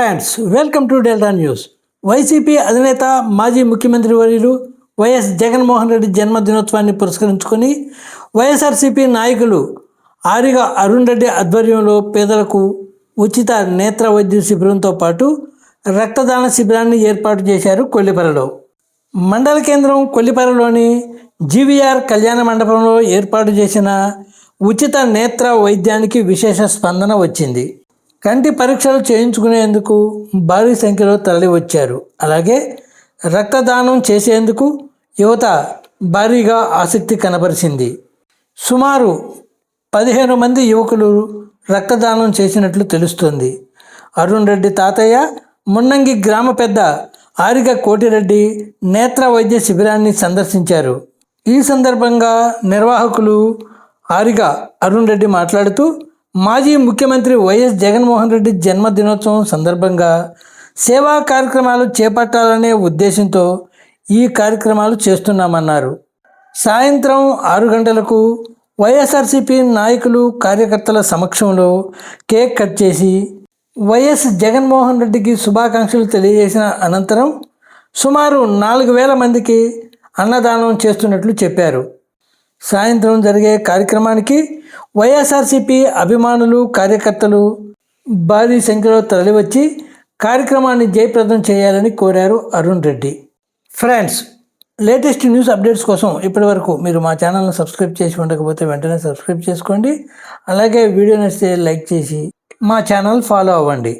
Friends welcome to Delta news. YCP అధినేత మాజీ ముఖ్యమంత్రి వర్యులు వైఎస్ జగన్మోహన్ రెడ్డి జన్మదినోత్సవాన్ని పురస్కరించుకొని వైఎస్ఆర్సీపీ నాయకులు ఆరిగా అరుణ్ రెడ్డి ఆధ్వర్యంలో పేదలకు ఉచిత నేత్ర వైద్య శిబిరంతో పాటు రక్తదాన శిబిరాన్ని ఏర్పాటు చేశారు కొల్లిపరలో. మండల కేంద్రం కొల్లిపరలోని జీవీఆర్ కళ్యాణ మండపంలో ఏర్పాటు చేసిన ఉచిత నేత్ర వైద్యానికి విశేష స్పందన వచ్చింది. కంటి పరీక్షలు చేయించుకునేందుకు భారీ సంఖ్యలో తరలి వచ్చారు అలాగే రక్తదానం చేసేందుకు యువత భారీగా ఆసక్తి కనబరిచింది. సుమారు పదిహేను మంది యువకులు రక్తదానం చేసినట్లు తెలుస్తుంది. అరుణ్ రెడ్డి తాతయ్య మున్నంగి గ్రామ పెద్ద ఆరిగ కోటిరెడ్డి నేత్ర వైద్య శిబిరాన్ని సందర్శించారు. ఈ సందర్భంగా నిర్వాహకులు ఆరిగ అరుణ్ రెడ్డి మాట్లాడుతూ మాజీ ముఖ్యమంత్రి వైఎస్ జగన్మోహన్ రెడ్డి జన్మదినోత్సవం సందర్భంగా సేవా కార్యక్రమాలు చేపట్టాలనే ఉద్దేశంతో ఈ కార్యక్రమాలు చేస్తున్నామన్నారు. సాయంత్రం ఆరు గంటలకు వైఎస్ఆర్సీపీ నాయకులు కార్యకర్తల సమక్షంలో కేక్ కట్ చేసి వైఎస్ జగన్మోహన్ రెడ్డికి శుభాకాంక్షలు తెలియజేసిన అనంతరం సుమారు నాలుగు వేల మందికి అన్నదానం చేస్తున్నట్లు చెప్పారు. సాయంత్రం జరిగే కార్యక్రమానికి వైఎస్ఆర్సీపీ అభిమానులు కార్యకర్తలు భారీ సంఖ్యలో తరలివచ్చి కార్యక్రమాన్ని జయప్రదం చేయాలని కోరారు Arun Reddy. Friends latest news updates కోసం ఇప్పటివరకు మీరు మా ఛానల్ని సబ్స్క్రైబ్ చేసి ఉండకపోతే వెంటనే సబ్స్క్రైబ్ చేసుకోండి. అలాగే వీడియో నచ్చితే లైక్ చేసి మా ఛానల్ ఫాలో అవ్వండి.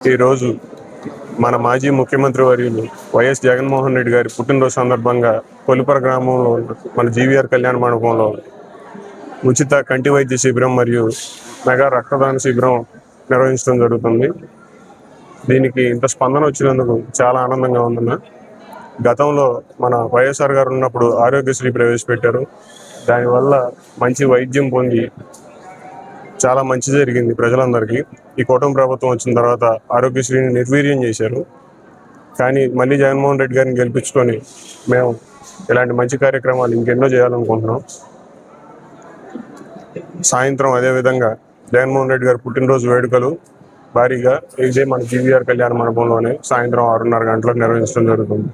ఈరోజు మన మాజీ ముఖ్యమంత్రి వర్యులు వైఎస్ జగన్మోహన్ రెడ్డి గారి పుట్టినరోజు సందర్భంగా కొలిపర గ్రామంలో మన జీవీఆర్ కళ్యాణ మండపంలో ఉచిత కంటి వైద్య శిబిరం మరియు మెగా రక్తదాన శిబిరం నిర్వహించడం జరుగుతుంది. దీనికి ఇంత స్పందన వచ్చినందుకు చాలా ఆనందంగా ఉందన్న. గతంలో మన వైఎస్ఆర్ గారు ఉన్నప్పుడు ఆరోగ్యశ్రీ ప్రవేశపెట్టారు. దానివల్ల మంచి వైద్యం పొంది చాలా మంచి జరిగింది ప్రజలందరికీ. ఈ కూటమి ప్రభుత్వం వచ్చిన తర్వాత ఆరోగ్యశ్రీని నిర్వీర్యం చేశారు. కానీ మళ్ళీ జగన్మోహన్ రెడ్డి గారిని గెలిపించుకొని మేము ఇలాంటి మంచి కార్యక్రమాలు ఇంకెన్నో చేయాలనుకుంటున్నాం. సాయంత్రం అదేవిధంగా జగన్మోహన్ రెడ్డి గారి పుట్టినరోజు వేడుకలు భారీగా. ఇదే మన జీవీఆర్ కళ్యాణ మండపంలోనే సాయంత్రం ఆరున్నర గంటలకు నిర్వహించడం జరుగుతుంది.